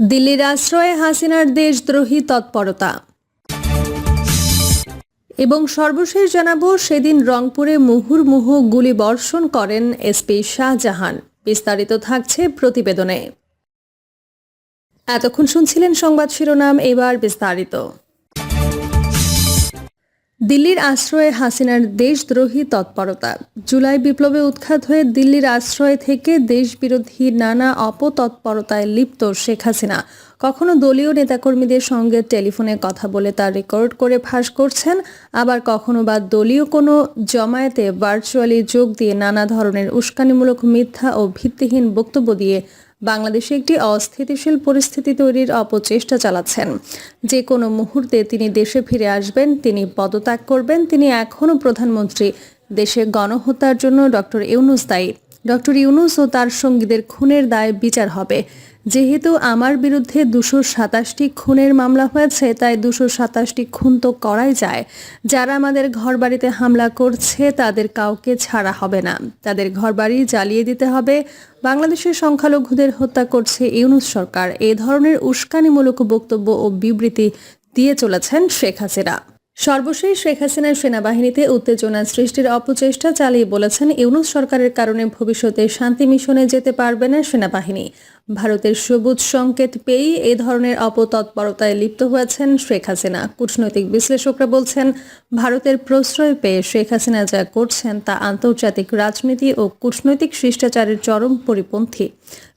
দিল্লির আশ্রয়ে হাসিনার দেশদ্রোহী তৎপরতা। এবং সর্বশেষ জানাব, সেদিন রংপুরে মুহুর্মুহু গুলি বর্ষণ করেন এসপি শাহজাহান। বিস্তারিত থাকছে প্রতিবেদনে। এতক্ষণ শুনছিলেন সংবাদ শিরোনাম, এবার বিস্তারিত। দিল্লির আশ্রয়ে হাসিনার দেশদ্রোহী তৎপরতা। জুলাই বিপ্লবে উৎখাত হয়ে দিল্লির আশ্রয় থেকে দেশবিরোধী নানা অপতৎপরতায় লিপ্ত শেখ হাসিনা। কখনো দলীয় নেতাকর্মীদের সঙ্গে টেলিফোনে কথা বলে তা রেকর্ড করে ফাঁস করছেন, আবার কখনো বা দলীয় কোনো জমায়েতে ভার্চুয়ালি যোগ দিয়ে নানা ধরনের উস্কানিমূলক মিথ্যা ও ভিত্তিহীন বক্তব্য দিয়ে বাংলাদেশে একটি অস্থিতিশীল পরিস্থিতি তৈরির অপচেষ্টা চালাচ্ছেন। যে কোনো মুহূর্তে তিনি দেশে ফিরে আসবেন, তিনি পদত্যাগ করবেন। তিনি এখনও প্রধানমন্ত্রী। দেশে গণহত্যার জন্য ডক্টর ইউনুস দায়ী। ডক্টর ইউনুস ও তার সঙ্গীদের খুনের দায় বিচার হবে। যেহেতু আমার বিরুদ্ধে দুশো সাতাশটি খুনের মামলা হয়েছে, তাই দুশো সাতাশটি খুন তো করাই যায়। যারা আমাদের ঘরবাড়িতে হামলা করছে, তাদের কাউকে ছাড়া হবে না। তাদের ঘরবাড়ি জ্বালিয়ে দিতে হবে। বাংলাদেশের সংখ্যালঘুদের হত্যা করছে ইউনুস সরকার। এ ধরনের উস্কানিমূলক বক্তব্য ও বিবৃতি দিয়ে চলেছেন শেখ হাসিনা। সর্বশেষ শেখ হাসিনার সেনাবাহিনীতে উত্তেজনা সৃষ্টির অপচেষ্টা চালিয়ে বলেছেন ইউনুস সরকারের কারণে ভবিষ্যতে শান্তি মিশনে যেতে পারবে না সেনাবাহিনী। ভারতের সবুজ সংকেত পেয়েই এ ধরনের অপতৎপরতায় লিপ্ত হয়েছেন শেখ হাসিনা। কূটনৈতিক বিশ্লেষকরা বলছেন, ভারতের প্রশ্রয় পেয়ে শেখ হাসিনা যা করছেন তা আন্তর্জাতিক রাজনীতি ও কূটনৈতিক শিষ্টাচারের চরম পরিপন্থী।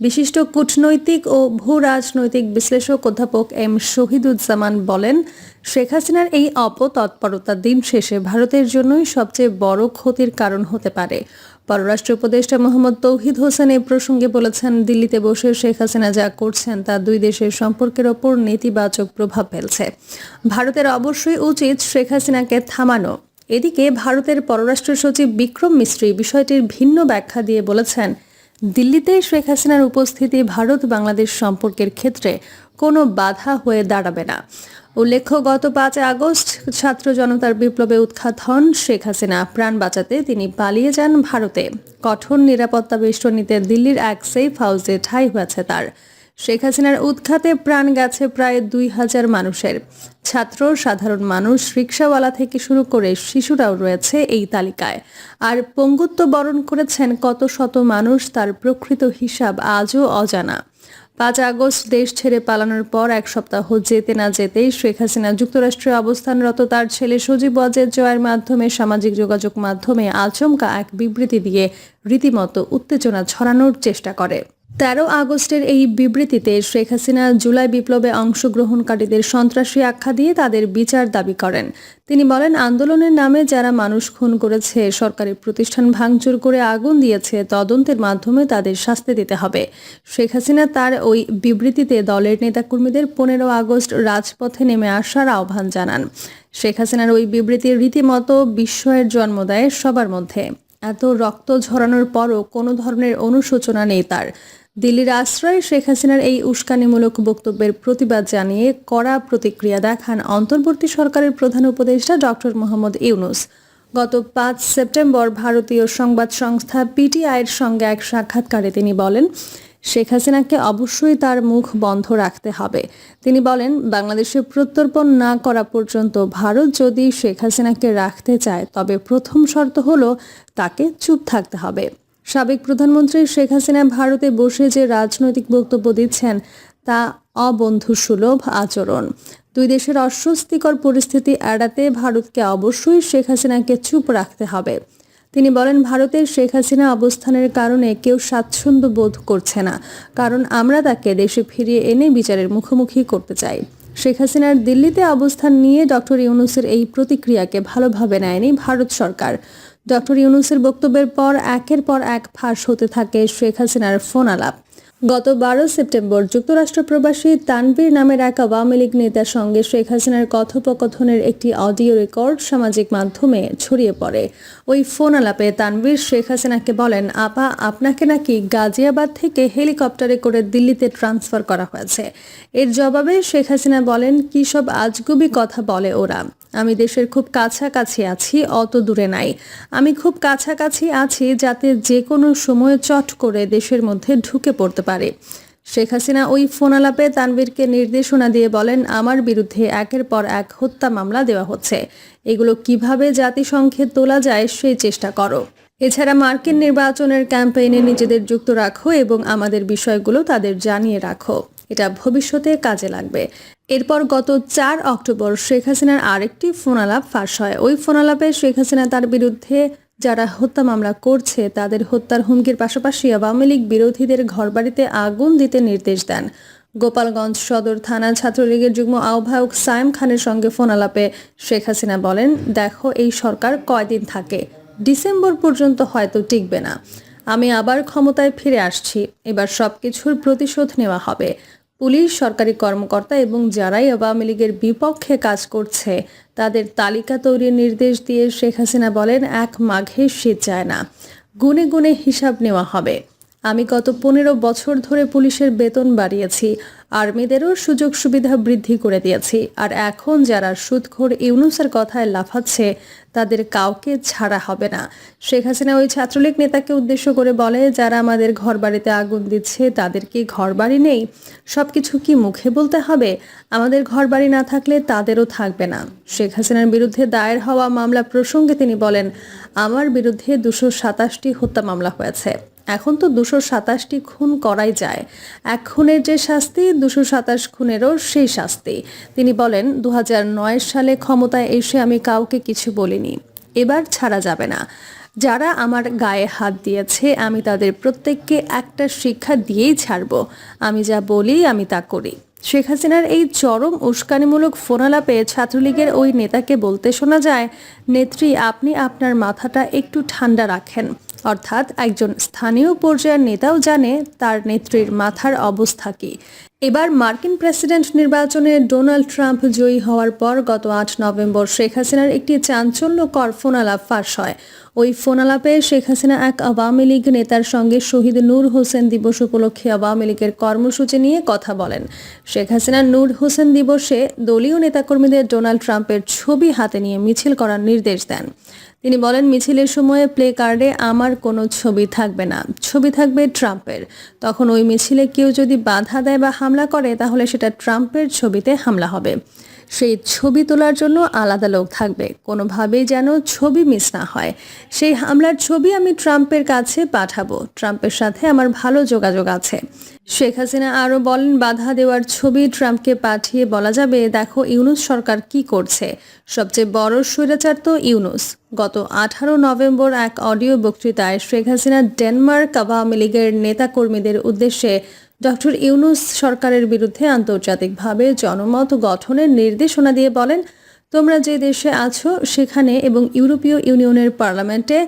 বিশিষ্ট কূটনৈতিক ও ভূ রাজনৈতিক বিশ্লেষক অধ্যাপক এম শহীদুজ্জামান বলেন, শেখ হাসিনার এই অপতৎপরতা দিন শেষে ভারতের জন্যই সবচেয়ে বড় ক্ষতির কারণ হতে পারে। পররাষ্ট্র উপদেষ্টা মোহাম্মদ তৌহিদ হোসেন এ প্রসঙ্গে বলেছেন, দিল্লিতে বসে শেখ হাসিনা যা করছেন তা দুই দেশের সম্পর্কের ওপর নেতিবাচক প্রভাব ফেলছে। ভারতের অবশ্যই উচিত শেখ হাসিনাকে থামানো। এদিকে ভারতের পররাষ্ট্র সচিব বিক্রম মিস্ত্রি বিষয়টির ভিন্ন ব্যাখ্যা দিয়ে বলেছেন, দিল্লিতে শেখ হাসিনার উপস্থিতি ভারত বাংলাদেশ সম্পর্কের ক্ষেত্রে কোনো বাধা হয়ে দাঁড়াবে না। উল্লেখ্য গত পাঁচ আগস্ট ছাত্র জনতার বিপ্লবে উৎখাত হন শেখ হাসিনা। প্রাণ বাঁচাতে তিনি পালিয়ে যান ভারতে। কঠোর নিরাপত্তা বেষ্টনীতে দিল্লির এক সেফ হাউসে ঠাঁই হয়েছে তার। শেখ হাসিনার উৎখাতে প্রাণ গেছে প্রায় দুই হাজার মানুষের। ছাত্র, সাধারণ মানুষ, রিক্সাওয়ালা থেকে শুরু করে শিশুরাও রয়েছে এই তালিকায়। আর পঙ্গুত্ব বরণ করেছেন কত শত মানুষ তার প্রকৃত হিসাব আজও অজানা। পাঁচ আগস্ট দেশ ছেড়ে পালানোর পর এক সপ্তাহ যেতে না যেতেই শেখ হাসিনা যুক্তরাষ্ট্রে অবস্থানরত তার ছেলে সজীব ওয়াজেদ জয়ের মাধ্যমে সামাজিক যোগাযোগ মাধ্যমে আচমকা এক বিবৃতি দিয়ে রীতিমতো উত্তেজনা ছড়ানোর চেষ্টা করে। তেরো আগস্টের এই বিবৃতিতে শেখ হাসিনা জুলাই বিপ্লবে অংশগ্রহণকারীদের সন্ত্রাসী আখ্যা দিয়ে তাদের বিচার দাবি করেন। তিনি বলেন, আন্দোলনের নামে যারা মানুষ খুন করেছে সরকারি প্রতিষ্ঠান ভাঙচুর করে আগুন দিয়েছে, তদন্তের মাধ্যমে তাদের শাস্তি দিতে হবে। শেখ হাসিনা তার ওই বিবৃতিতে দলের নেতাকর্মীদের পনেরো আগস্ট রাজপথে নেমে আসার আহ্বান জানান। শেখ হাসিনার ওই বিবৃতির রীতিমতো বিস্ময়ের জন্ম দেয় সবার মধ্যে। এত রক্ত ঝরানোর পরও কোনো ধরনের অনুশোচনা নেই তার। দিল্লির আশ্রয় শেখ হাসিনার এই উস্কানিমূলক বক্তব্যের প্রতিবাদ জানিয়ে কড়া প্রতিক্রিয়া দেখান অন্তর্বর্তী সরকারের প্রধান উপদেষ্টা ডক্টর মোহাম্মদ ইউনুস। গত পাঁচ সেপ্টেম্বর ভারতীয় সংবাদ সংস্থা পিটিআইয়ের সঙ্গে এক সাক্ষাৎকারে তিনি বলেন শেখ হাসিনাকে অবশ্যই তার মুখ বন্ধ রাখতে হবে। তিনি বলেন বাংলাদেশে প্রত্যর্পণ না করা পর্যন্ত ভারত যদি শেখ হাসিনাকে রাখতে চায়, তবে প্রথম শর্ত হলো তাকে চুপ থাকতে হবে। সাবেক প্রধানমন্ত্রী শেখ হাসিনা ভারতে বসে যে রাজনৈতিক বক্তব্য দিচ্ছেন, তা অবন্ধুসুলভ আচরণ। দুই দেশের অস্বস্তিকর পরিস্থিতি এড়াতে ভারতকে অবশ্যই শেখ হাসিনাকে চুপ রাখতে হবে। তিনি বলেন, ভারতের শেখ হাসিনা অবস্থানের কারণে কেউ স্বাচ্ছন্দ্য বোধ করছে না। কারণ আমরা তাকে দেশে ফিরিয়ে এনে বিচারের মুখোমুখি করতে চাই। শেখ হাসিনার দিল্লিতে অবস্থান নিয়ে ডক্টর ইউনুসের এই প্রতিক্রিয়াকে ভালোভাবে নেয়নি ভারত সরকার। ডক্টর ইউনুসের বক্তব্যের পর একের পর এক ফাঁস হতে থাকে শেখ হাসিনার ফোন আলাপ গত বারো সেপ্টেম্বর যুক্তরাষ্ট্র প্রবাসী তানবীর নামের এক আওয়ামী লীগ নেতার সঙ্গে শেখ হাসিনার কথোপকথনের একটি অডিও রেকর্ড সামাজিক মাধ্যমে ছড়িয়ে পড়ে। ওই ফোন আলাপে তানবীর শেখ হাসিনাকে বলেন, আপা, আপনাকে নাকি গাজিয়াবাদ থেকে হেলিকপ্টারে করে দিল্লিতে ট্রান্সফার করা হয়েছে। এর জবাবে শেখ হাসিনা বলেন, কী সব আজগুবি কথা বলে ওরা। আমি দেশের খুব কাছাকাছি আছি, অত দূরে নাই। আমি খুব কাছাকাছি আছি যাতে যে কোনো সময় চট করে দেশের মধ্যে ঢুকে পড়তে পারে। শেখ হাসিনা ওই ফোন আলাপে তানভীরকে নির্দেশনা দিয়ে বলেন, আমার বিরুদ্ধে একের পর এক হত্যা মামলা দেওয়া হচ্ছে। এগুলো কীভাবে জাতিসংঘে তোলা যায় সেই চেষ্টা করো। এছাড়া মার্কিন নির্বাচনের ক্যাম্পেইনে নিজেদের যুক্ত রাখো এবং আমাদের বিষয়গুলো তাদের জানিয়ে রাখো। এটা ভবিষ্যতে কাজে লাগবে। এরপর গত চার অক্টোবর শেখ হাসিনার আরেকটি ফোনালাপ ফাঁস হয়। ওই ফোনালাপে শেখ হাসিনা তার বিরুদ্ধে যারা হত্যা মামলা করছে, তাদের হত্যার হুমকির পাশাপাশি আওয়ামী লীগ বিরোধীদের ঘরবাড়িতে আগুন দিতে নির্দেশ দেন। গোপালগঞ্জ সদর থানা ছাত্রলীগের যুগ্ম আহ্বায়ক সায়েম খানের সঙ্গে ফোনালাপে শেখ হাসিনা বলেন, দেখো, এই সরকার কয়দিন থাকে? ডিসেম্বর পর্যন্ত হয়তো টিকবে না। আমি আবার ক্ষমতায় ফিরে আসছি। এবার সব কিছুর প্রতিশোধ নেওয়া হবে। পুলিশ, সরকারি কর্মকর্তা এবং যারাই আওয়ামী লীগের বিপক্ষে কাজ করছে, তাদের তালিকা তৈরির নির্দেশ দিয়ে শেখ হাসিনা বলেন, এক মাঘে সে চায় না। গুনে গুনে হিসাব নেওয়া হবে। আমি গত পনেরো বছর ধরে পুলিশের বেতন বাড়িয়েছি আর্মিদেরও সুযোগ সুবিধা বৃদ্ধি করে দিয়েছি। আর এখন যারা সুদখোর ইউনুসের কথায় লাফাচ্ছে, তাদের কাউকে ছাড়া হবে না। শেখ হাসিনা ওই ছাত্রলীগ নেতাকে উদ্দেশ্য করে বলে, যারা আমাদের ঘরবাড়িতে আগুন দিচ্ছে, তাদের কি ঘরবাড়ি নেই? সব কিছু কি মুখে বলতে হবে? আমাদের ঘরবাড়ি না থাকলে তাদেরও থাকবে না। শেখ হাসিনার বিরুদ্ধে দায়ের হওয়া মামলা প্রসঙ্গে তিনি বলেন, আমার বিরুদ্ধে দুশো সাতাশটি হত্যা মামলা হয়েছে। এখন তো দুশো সাতাশটি খুন করাই যায়। এক খুনের যে শাস্তি, দুশো সাতাশ খুনেরও সেই শাস্তি। তিনি বলেন দু হাজার নয় সালে ক্ষমতায় এসে আমি কাউকে কিছু বলিনি। এবার ছাড়া যাবে না। যারা আমার গায়ে হাত দিয়েছে, আমি তাদের প্রত্যেককে একটা শিক্ষা দিয়েই ছাড়ব। আমি যা বলি, আমি তা করি। শেখ হাসিনার এই চরম উস্কানিমূলক ফোনালাপে ছাত্রলীগের ওই নেতাকে বলতে শোনা যায়, নেত্রী, আপনি আপনার মাথাটা একটু ঠান্ডা রাখেন। অর্থাৎ একজন স্থানীয় পর্যায়ের নেতাও জানে তার নেত্রীর মাথার অবস্থা কী। এবার মার্কিন প্রেসিডেন্ট নির্বাচনে ডোনাল্ড ট্রাম্প জয়ী হওয়ার পর গত আট নভেম্বর শেখ হাসিনার একটি চাঞ্চল্যকর ফোনালাপ ফাঁস হয়। ওই ফোনালাপে শেখ হাসিনা এক আওয়ামী লীগ নেতার সঙ্গে শহীদ নূর হোসেন দিবস উপলক্ষে আওয়ামী লীগের কর্মসূচি নিয়ে কথা বলেন। শেখ হাসিনা নূর হোসেন দিবসে দলীয় নেতাকর্মীদের ডোনাল্ড ট্রাম্পের ছবি হাতে নিয়ে মিছিল করার নির্দেশ দেন। তিনি বলেন, মিছিলের সময়ে প্লে কার্ডে আমার কোনো ছবি থাকবে না, ছবি থাকবে ট্রাম্পের। তখন ওই মিছিলে কেউ যদি বাধা দেয় বা হামলা করে, তাহলে সেটা ট্রাম্পের ছবিতে হামলা হবে। সেই ছবি তোলার জন্য আলাদা লোক থাকবে। কোনোভাবেই যেন ছবি মিস না হয়। সেই হামলার ছবি আমি ট্রাম্পের কাছে পাঠাবো। ট্রাম্পের সাথে আমার ভালো যোগাযোগ আছে। শেখ হাসিনা আরও বলেন, বাধা দেওয়ার ছবি ট্রাম্পকে পাঠিয়ে বলা যাবে, দেখো ইউনুস সরকার কি করছে। সবচেয়ে বড় স্বৈরাচার তো ইউনুস। গত আঠারো নভেম্বর এক অডিও বক্তৃতায় শেখ হাসিনা ডেনমার্ক আওয়ামী লীগের নেতাকর্মীদের উদ্দেশ্যে ডক্টর ইউনুস সরকারের বিরুদ্ধে আন্তর্জাতিকভাবে জনমত গঠনের নির্দেশনা দিয়ে বলেন, তোমরা যে দেশে আছো, সেখানে এবং ইউরোপীয় ইউনিয়নের পার্লামেন্টে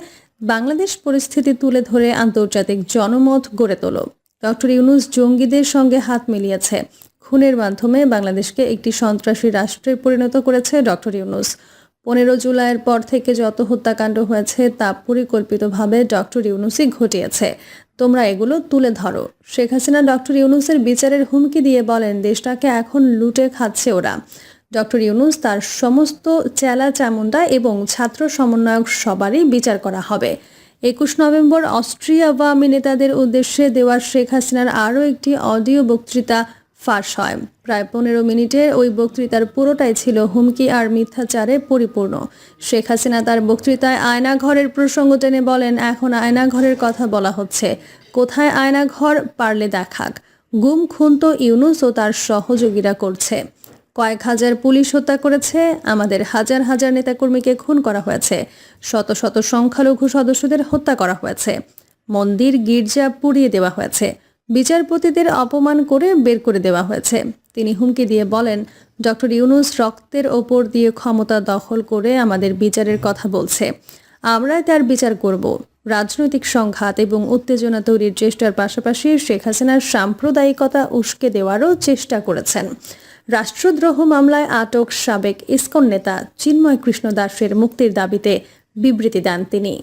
বাংলাদেশ পরিস্থিতি তুলে ধরে আন্তর্জাতিক জনমত গড়ে তোলো। ডক্টর ইউনুস জঙ্গিদের সঙ্গে হাত মিলিয়েছে। খুনের মাধ্যমে বাংলাদেশকে একটি সন্ত্রাসী রাষ্ট্রে পরিণত করেছে ডক্টর ইউনুস। পনেরো জুলাইয়ের পর থেকে যত হত্যাকাণ্ড হয়েছে তা পরিকল্পিতভাবে ডক্টর ইউনুসই ঘটিয়েছে। তোমরা এগুলো তুলে ধরো। শেখ হাসিনা ডক্টর ইউনুসের বিচারের হুমকি দিয়ে বলেন, দেশটাকে এখন লুটে খাচ্ছে ওরা। ডক্টর ইউনুস তার সমস্ত চেলা চামুন্ডা এবং ছাত্র সমন্বয়ক সবারই বিচার করা হবে। একুশ নভেম্বর অস্ট্রিয়া আওয়ামী নেতাদের উদ্দেশ্যে দেওয়া শেখ হাসিনার আরও একটি অডিও বক্তৃতা ফাঁস হয়। প্রায় পনেরো মিনিটে ওই বক্তৃতার পুরোটাই ছিল হুমকি আর মিথ্যাচারে পরিপূর্ণ। শেখ হাসিনা তার বক্তৃতায় আয়নাঘরের প্রসঙ্গ টেনে বলেন, এখন আয়নাঘরের কথা বলা হচ্ছে। কোথায় আয়নাঘর, পারলে দেখাক। গুম খুন তো ইউনুস ও তার সহযোগীরা করছে। কয়েক হাজার পুলিশ হত্যা করেছে, আমাদের হাজার হাজার নেতাকর্মীকে খুন করা হয়েছে, শত শত সংখ্যালঘু সদস্যদের হত্যা করা হয়েছে, মন্দির, গির্জা পুড়িয়ে দেওয়া হয়েছে। বিচারপতিদের অপমান করে বের করে দেওয়া হয়েছে। তিনি হুমকি দিয়ে বলেন, ডক্টর ইউনুস রক্তের ওপর দিয়ে ক্ষমতা দখল করে আমাদের বিচারের কথা বলছে। আমরাই তার বিচার করব। রাজনৈতিক সংঘাত এবং উত্তেজনা তৈরির চেষ্টার পাশাপাশি শেখ হাসিনার সাম্প্রদায়িকতা উস্কে দেওয়ারও চেষ্টা করেছেন। রাষ্ট্রদ্রোহ মামলায় আটক সাবেক ইসকন নেতা চিন্ময় কৃষ্ণ দাসের মুক্তির দাবিতে বিবৃতি দেন তিনি।